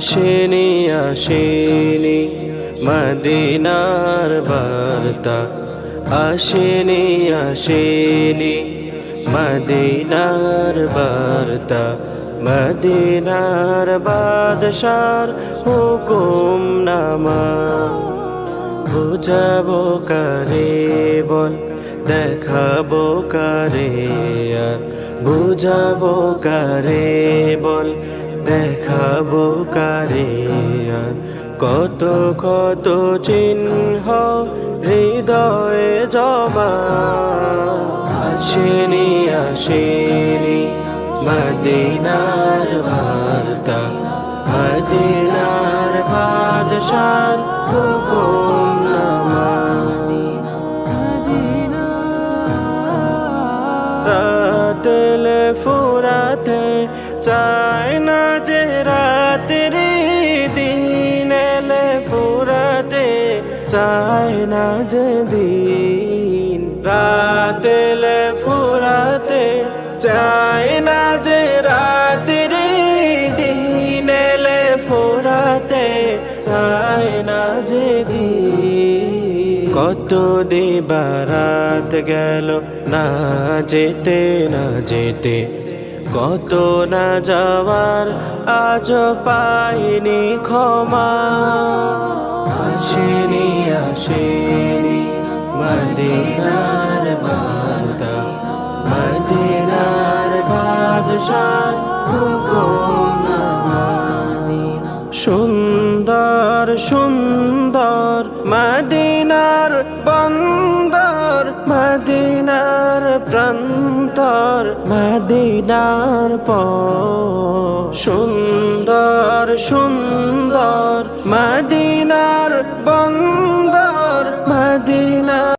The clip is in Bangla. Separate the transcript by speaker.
Speaker 1: আসেনি আসেনি মদিনার বার্তা। আসেনি আসেনি মদিনার বার্তা। মদিনার বাদশার হুকুম নামা। বুঝাবো কারে বল, দেখাবো কারে আর। বুঝাবো কারে বল, দেখাবো কারে কত কত চিহ্ন হৃদয়ে জমা, আসেনি আসেনি। মদিনার বার্তা মদিনার বাদশার হুকুম ফুরাতে চায় না যে রাত্রি দিন এলে ফুরাতে, চায় না যে দিন। রাতেলে ফুরাতে চায় রাত্রি দিন এলে ফুরাতে চায় না যে কত দিবারাত গেল না যেতে না যেতে কত না যাওয়ার আজ পাইনি ক্ষমা আসেনি আসেনি মদিনার সুন্দর সুন্দর মদিনার বন্দর মদিনার প্রান্তর মদিনার প সুন্দর সুন্দর মদিনার